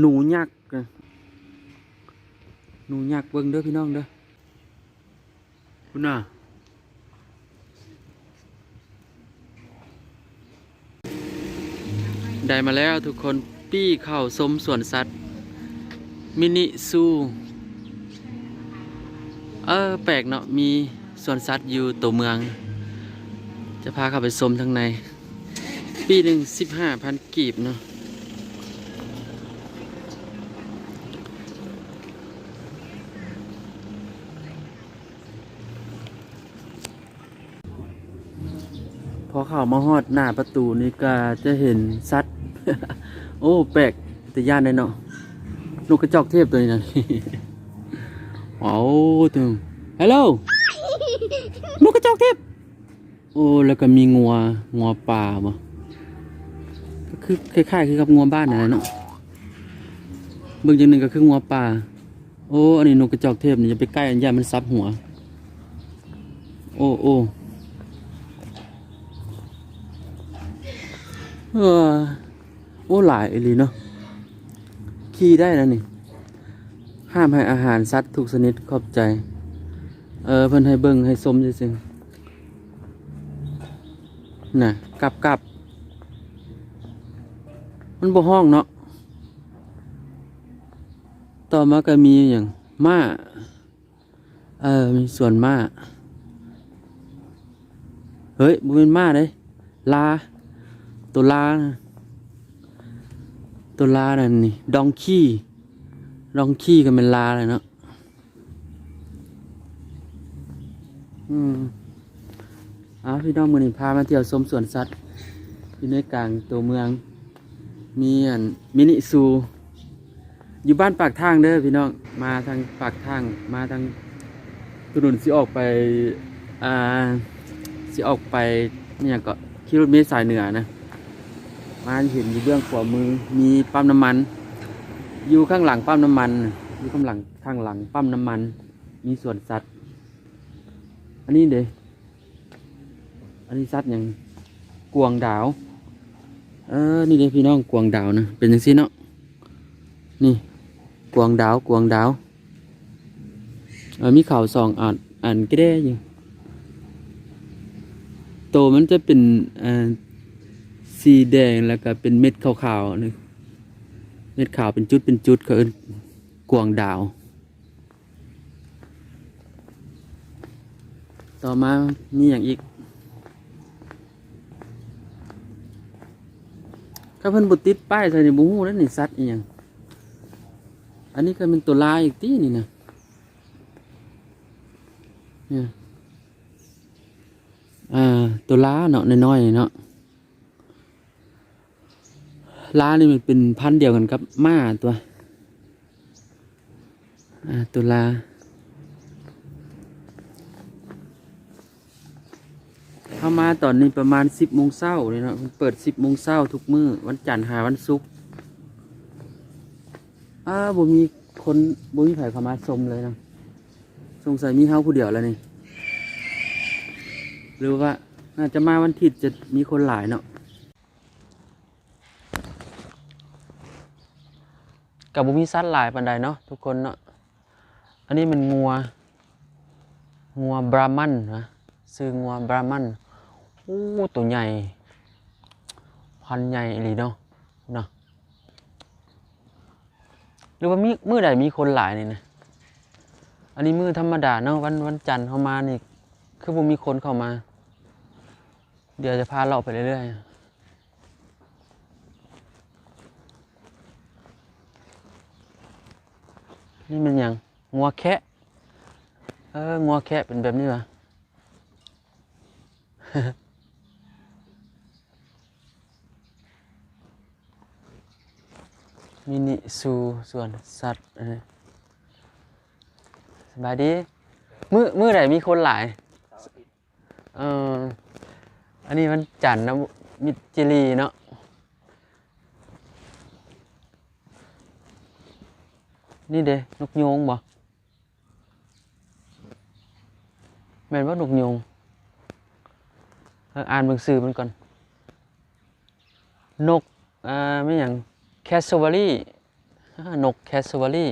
หนูยักษ์หนูยักษ์เบิ่งเด้อพี่น้องเด้อคุณน่ะได้มาแล้วทุกคนปี้เข้าสมสวนสัตว์ มินิซูเออแปลกเนาะมีสวนสัตว์อยู่ตัวเมือง จะพาเข้าไปชมทางใน ปีหนึ่งสิบห้าพันกีบเนาะ อเข้ามาฮอดหน้าประตูนี่ก็จะเห็นสัตว์โอ้แปลกแต่ย่านเลยเนาะลูกกระจอกเทพตัวนี้นะโอ้ตึงฮัลโหลลูกกระจอกเทพโอ้แล้วก็มีงัวงัวป่าบ่ก็คือคล้ายๆคือกับงัวบ้านนั่นแหละเนาะเบิ่งอย่างหนึ่งก็คืองัวป่า โอ้ อันนี้นกกระจอกเทพเนี่ย่าไปใกล้อันย่ามันซับหัว โอ้โอ้ เออโอ้หลายอีหลีเนาะขี่ได้นะนี่ ห้ามให้อาหารสัตว์ทุกชนิดขอบใจ เออเพิ่นให้เบิ่งให้สมซื่อๆน่ะกลับกลับมันบ่ห้องเนาะ ต่อมาก็มีอย่างม้า เออ มีส่วนม้า เฮ้ยบ่เป็นม้าเด้ลา ตัวลานะตัวลานั่นนี่ดองขี้ดองขี้กันเป็นลาเลยเนาะอืมเอาพี่น้องมือนี่พามาเที่ยวชมสวนสัตว์อยู่ในกลางตัวเมือง มีอันมินิซู อยู่บ้านปากทางเด้อพี่น้องมาทางปากทางมาทางถนนสิออกไปอ่าสิออกไปเนี่ยก็ขี่รถเมล์สายเหนือนะ มาเห็นอยู่เบื้องขวามือ มีปั๊มน้ำมัน อยู่ข้างหลังปั๊มน้ำมันอยู่ข้างหลังข้างหลังปั๊มน้ำมัน มีสวนสัตว์ อันนี้เด้อันนี้สัตว์อย่างกวางดาว เออ นี่เด้พี่น้องกวางดาวนะ เป็นจังซี่เนาะ นี่กวางดาวกวางดาวเออมีเข่าสองอ่านอ่านก็ได้อยู่โตมันจะเป็นอ่า สีแดงแล้วก็เป็นเม็ดขาวๆนี่เม็ดขาวเป็นจุดเป็นจุดเขาเอิ้นกวางดาว ต่อมามีอย่างอีกถ้าเพิ่นบุติดป้ายใส่ในบูฮูแล้วนี่สัตว์อีหยังอันนี้ก็เป็นตัวลายอีกตีนี่นะเนี่ยอ่าตัวล้าเนาะน้อยๆเนาะ ล้านี่มันเป็นพันเดียวกันกับม้าตัวตัวลาเข้ามาตอนนี้ประมาณสิบโมงเช้าเลยเนาะมันเปิดสิบโมงเช้าทุกมื้อวันจันทร์หาวันศุกร์อ้าบ่มีคนบ่มีไผเข้ามาชมเลยนะสงสัยมีเฮาผู้เดียวแล้วนี่หรือว่าน่าจะมาวันอาทิตย์จะมีคนหลายเนาะ กับบ่มีสัตว์หลายปานใดเนาะทุกคนเนาะอันนี้มันงัว งัวบรามันนะซื้องัวบรามันโอ้ตัวใหญ่ พันใหญ่อีหลีเนาะเนาะหรือว่ามีมือใดมีคนหลายนี่นะอันนี้มือธรรมดาเนาะวันวันจันทร์เข้ามานี่ คือบ่มีคนเข้ามา เดี๋ยวจะพาเราไปเรื่อยๆ นี่มันหยังงัวแคะเอองัวแคะเป็นแบบนี้วะมินิซูส่วนสัตว์อันนี้สบายดีมือมือไหนมีคนหลายเอออันนี้มันจันทร์นะมิจิลีเนาะ นี่เด้นกยูงบ่แม่นว่านกยูงอ่านหนังสือมันก่อน นกอ่าไม่อย่างแคสโซวารีนกแคสซวารี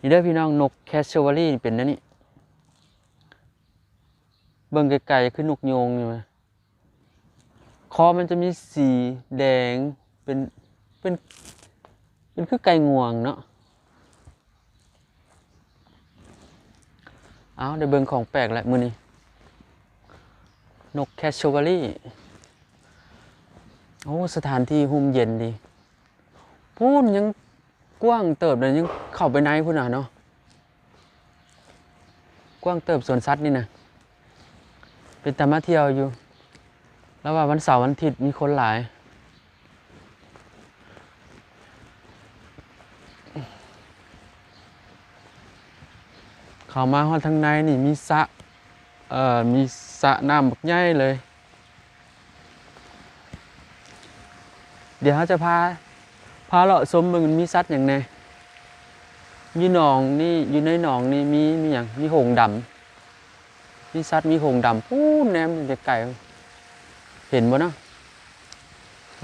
นี่เด้อพี่น้องนกแคสซวารีเป็นนั่นนี่เบิ่งไกลๆคือนกยงนี่มั้ยคอมันจะมีสีแดงเป็นเป็นเป็นคือไก่งวงเนาะ เอาได้เบิ่งของแปลกแล้วมือนี้ นกแคชชวารี่ โอ้ สถานที่หุ่มเย็นดีพูนยังกว้างเติบเลยยังเข้าไปในพุ่นอะเนาะ กว้างเติบสวนสัตว์นี่นะเป็นตามาเที่ยวอยู่ แล้วว่าวันเสาร์วันอาทิตย์มีคนหลาย เข้ามาฮอดทางในนี่มีสระเอ่อมีสระน้ำบักใหญ่เลย เดี๋ยวเขาจะพาพาเลาะชมบึงมันมีสัตว์อย่างแน่อยู่หนองนี่อยู่ในหนองนี่มีมีอย่างมีหงส์ดำมีสัตว์มีหงส์ดำปู้แนมอยู่ไกลๆเห็นบ่เนาะ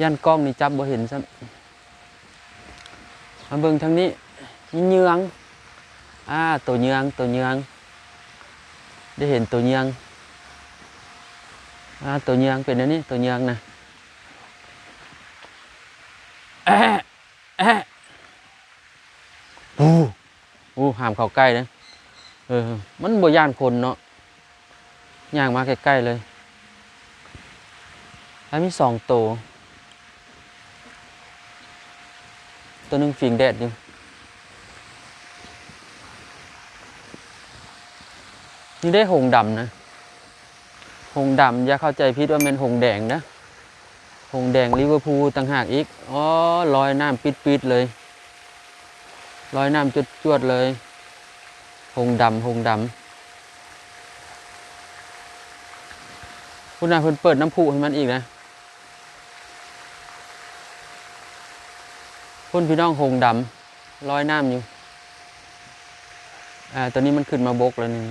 ย่านกล้องนี่จับบ่เห็นซ้ำมาเบิ่งทางนี้มีเหยือง อ่าตัวเหยืองตัวเหยือง ได้เห็นตัวเหยืองอ่าตัวเหยืองเป็นอันนี้ตัวเหยืองนะแอะแอะอู้อู้ห้ามเข้าใกล้นะเออมันบ่ย่านคนเนาะย่างมาใกล้ๆเลยแล้วมีสองตัว ตัวหนึงฟิงแดดอยู่ นี่ได้หงดำนะ หงดำอย่าเข้าใจผิดว่าเป็นหงแดงนะ หงแดงลิเวอร์พูลต่างหากอีก อ๋อลอยน้ำปิดๆเลยลอยน้ำจวดๆเลย หงดำหงดำคุณนายเพิ่นเปิดน้ำพุให้มันอีกนะคุณพี่น้องหงดำลอยน้ำอยู่ อ่าตอนนี้มันขึ้นมาบกแล้วนี่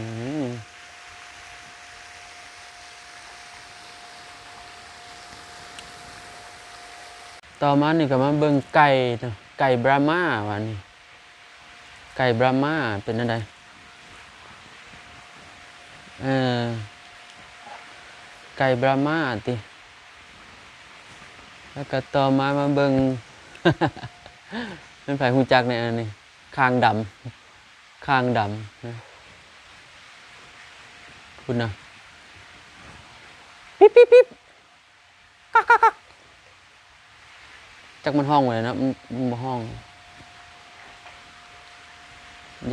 ต่อมานี่ก็มาเบิ่งไก่นะไก่บรามาวันนี้ไก่บรามาเป็นอะไรเออไก่บรามาติแล้วก็ต่อมามาเบิ่งเป็นไผหูจักในอันนี้คางดำ คางดำนะคุณนะปิ๊บปิ๊บปิ๊บกักกักกักจักมันห้องไว้นะมันมันบ่ห้อง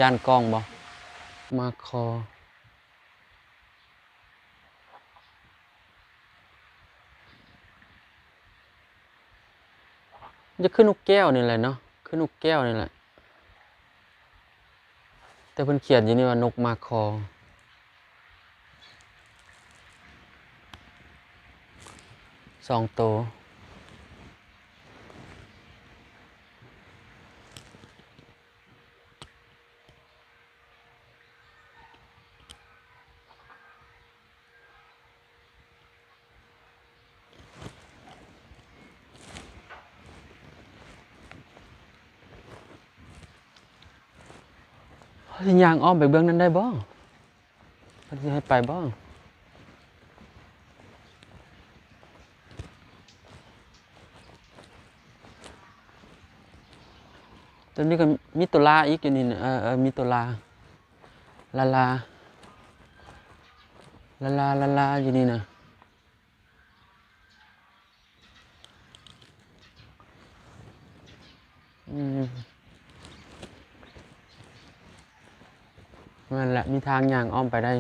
ย่านกล้องบ่มาคอจะขึ้นนกแก้วนี่แหละเนาะขึ้นนกแก้วนี่แหละ แต่เพิ่นเขียนอยู่นี่ว่านกมาคอ สองตัว สิย่างอ้อมไปเบื้องนั้นได้บ่เพิ่นสิให้ไปบ่ตอนนี้ก็มีตัวลาอีกอยู่นี่นะเออเออมีตัวลาลาลาลาลาลาลาอยู่นี่นะอืม นั่นแหละมีทางอย่างอ้อมไปได้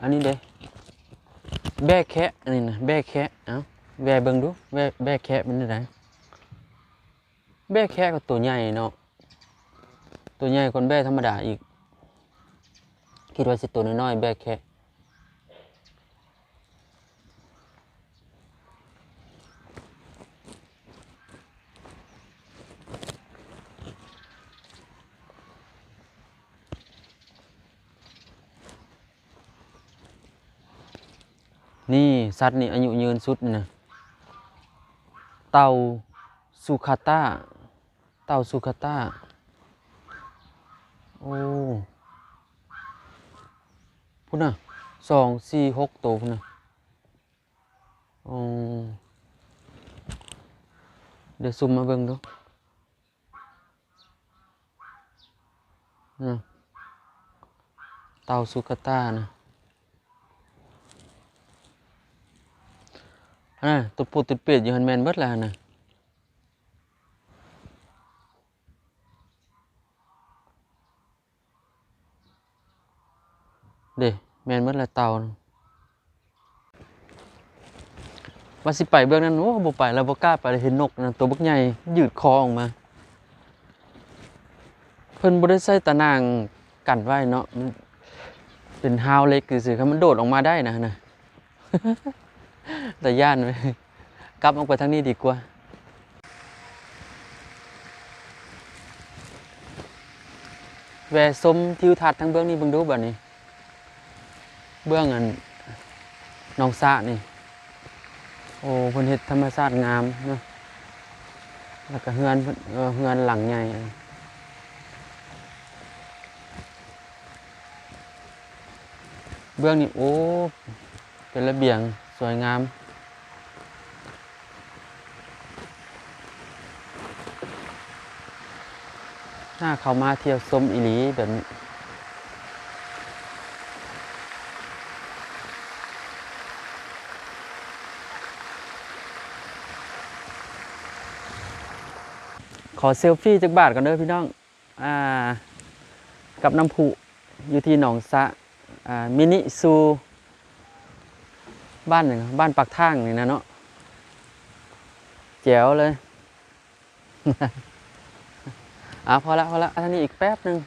อันนี้เด้แบกแคะอันนี้นะแบกแคะเอ้าแบกเบิ่งดูแบกแบกแคะเป็นยังไงแบกแคะก็ตัวใหญ่เนาะตัวใหญ่คนแบกธรรมดาอีกคิดว่าสิตัวน้อยๆแบกแคะ นี่สัตว์นี่อายุยืนสุดนี่นะเต่าสุขาตาเต่าสุขาตาโอ้พุ่นนะสองสี่หกตัวพุ่นนะอเดี๋ยวซุ่มมาเบิ่งดูนะเต่าสุขาตานะ นน่ะตุดปูตุดเปียดอยู่หันแมนเบิดแล้วหั่นน่ะเดแมนเบิดแล้วเต่าน่ะว่าสิไปเบื้องนั้นโอ้บ่ไปแล้วบ่กล้าไปเลยเห็นนกนะตัวบักใหญ่ยืดคอออกมา เพิ่นบ่ได้ใส่ตะนางกันไว้เนาะเป็นฮาวเล็กซื่อๆครับมันโดดออกมาได้นะนะ แต่ย่านไปกลับออกไปทางนี้ดีกว่า แวะชมทิวทัศน์ทั้งเบื้องนี้เบิ่งดูบัดนี้ เบื้องอันนองสะนี่ โอ้พิ่นเฮ็ดธรรมชาติงามเนาะแล้วก็เฮือนเฮือนหลังใหญ่เบื้องนี้โอ้เป็นระเบียง วยงามน่าเขามาเที่ยวชมอีหลีแบบนี้ขอเซลฟี่จักบาทกันเด้อพี่น้อง อ่า กับน้ำพุอยู่ที่หนองสะ อ่า มินิซู บ้านหนึ่งบ้านปักทางนี่นะเนาะแจ๋วเลยอะพอละพอละอันนี้อีกแป๊บหนึ่ง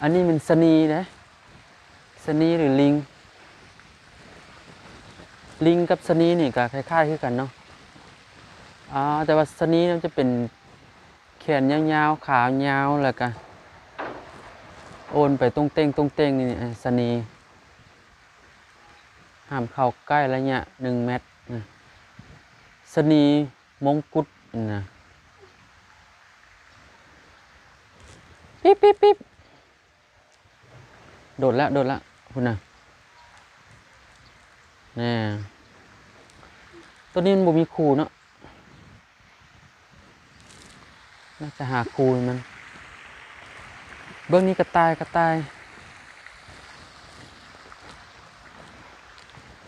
อันนี้มันสนีนะสนีหรือลิง ลิงกับสนีนี่ก็คล้ายๆคือกันเนาะอ่าแต่ว่าสนีมันจะเป็นแขนยาวๆ ขายาวแล้วก็โอนไปตรงเต้งตรงเต้งนี่สนี ห้ามเข้าใกล้ระยะหนึ่งเมตรนะสนีมงกุฎนะปิ๊บปิ๊บปิ๊บโดดแล้วโดดแล้วคุณน่ะนี่ตัวนี้มันบ่มีคูเนาะน่าจะหาคูมัน เบื้องนี้กระต่ายกระต่าย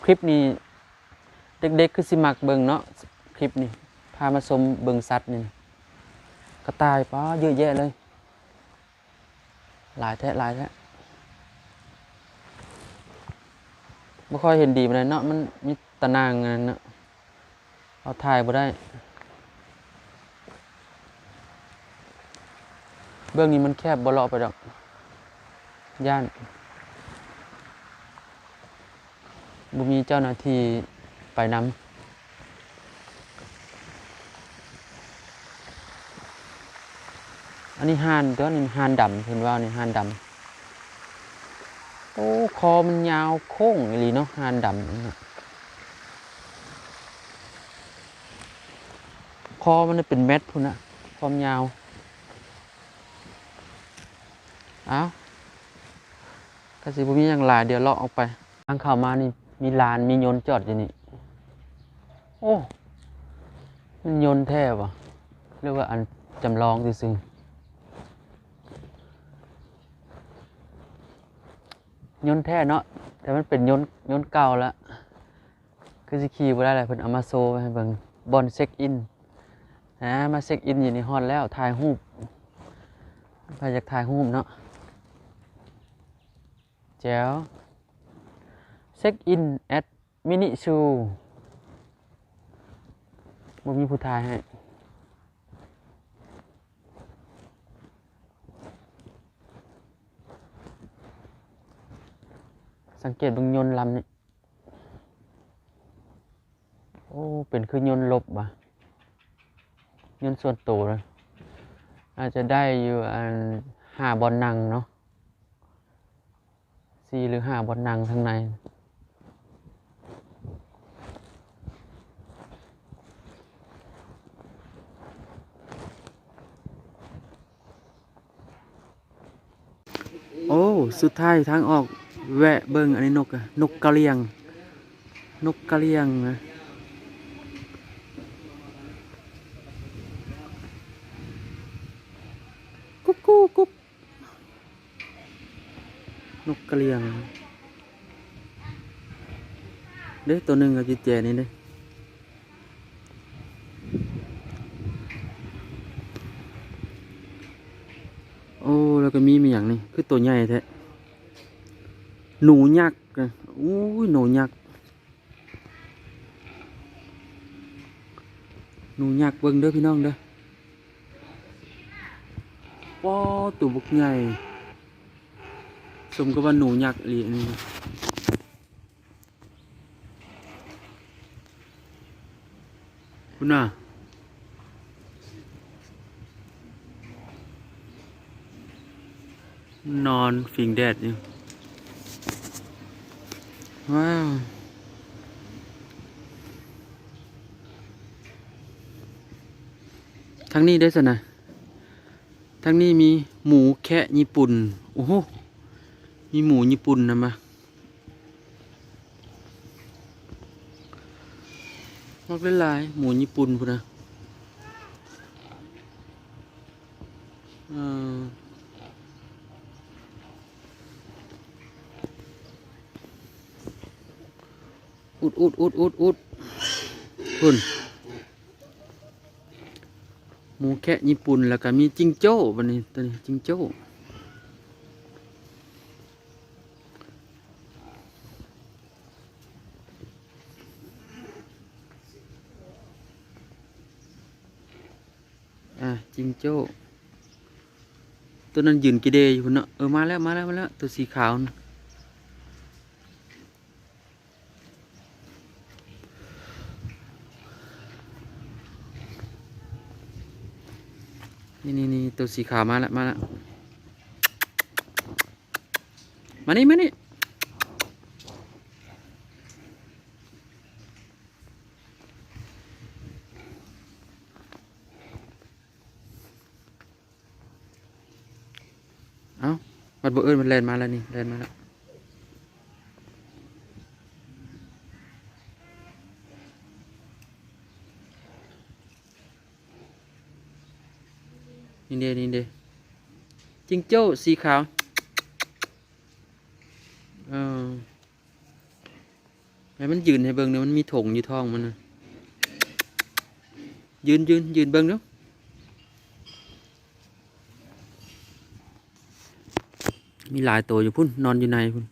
คลิปนี้ เด็กๆคือสิมักเบิงเนาะคลิปนี้พามาชมเบิงสัตว์นี่กระต่ายป้าเยอะแยะเลย หลายแท้หลายแท้ไม่ค่อยเห็นดีมันเลยเนาะมันมีตะนางงานเนาะเอาถ่ายบ่ได้ เบื้องนี้มันแคบบ่เลาะไปดอก ย่าน บุมีเจ้าหน้าที่ไปนำอันนี้ห่านตัวนี้ห่านดำเห็นว่านี่ห่านดำโอ้คอมันยาวโค้งอีหลีเนาะห่านดำนคอมันเป็นเม็ดพุ่นนะความยาวเอากระสิบุมีอย่างหลายเดี๋ยวเลาะออกไปทางเข้ามานี่ มีลานมียนต์จอดอยู่นี่ โอ้ มันยนต์แท้ปะเรียกว่าอันจำลองซื่อยนต์แท้เนาะ แต่มันเป็นยนต์ยนต์เก่าล้วคือสิขี่บ่ได้แหละเพิ่นเอามาโซไว้ให้เบิ่งบอนเช็คอินนะมาเช็คอินอยู่ในฮอดแล้วถ่ายรูปไปอยากถ่ายรูปเนาะแจ๋ว เช็คอินแอดมินิชูบ่มีผู้ทายให้สังเกตบางยนต์ลำนี่โอ้ เป็นคือยนต์ลบว่ะยนต์ส่วนตัวเลยอาจจะได้อยู่อันห้าบอลนังเนาะสี่หรือห้าบอลนังข้างใน โอ้ สุดท้ายทางออกแวะเบิ่งอันนี้นกอะนกกระเลียง นกกระเลียงนะกุ๊กกุ๊กกุ๊กนกกระเลียงเด้ตัวหนึ่งกับจิตแจนี่เด้ โอ้ แล้ว ก็มีมีอย่างนี้คือตัวใหญ่แท้หนูยักษ์อู้ยหนูยักษ์หนูยักษ์เบิ่งเด้อพี่น้องเด้อป้อตัวบุกใหญ่สมกับว่าหนูยักษ์อีหลีอันนี้คุณน่ะ นอนฟิงแดดอยู่ว้าวทั้งนี้ได้สนะทั้งนี้มีหมูแคะญี่ปุ่น โอ้โห มีหมูญี่ปุ่นนะมามากหลายหมูญี่ปุ่นพุ่นนะ อุดอุดอุดอุดอุดคุณหมูแคะญี่ปุ่นแล้วก็มีจิงโจ้บันนี้ตัวนี้จิงโจ้อะจิงโจ้ตัวนั้นยืนกีเดย์อยู่เนาะเออมาแล้วมาแล้วมาแล้วตัวสีขาวนะ ตัวสีขาวมาแล้วมาแล้วมานี่มานี่เอาบัดบ่เอิญมันแลนมาแล้วนี่แลนมาแล้ว นี่เดนี่เดจิงโจ้สีขาวเออให้มันยืนให้เบิ่งเนี่ยมันมีถงอยู่ท้องมันนะยืนยืนยืนเบิ่งเนาะมีหลายตัวอยู่พุ่นนอนอยู่ในพุ่น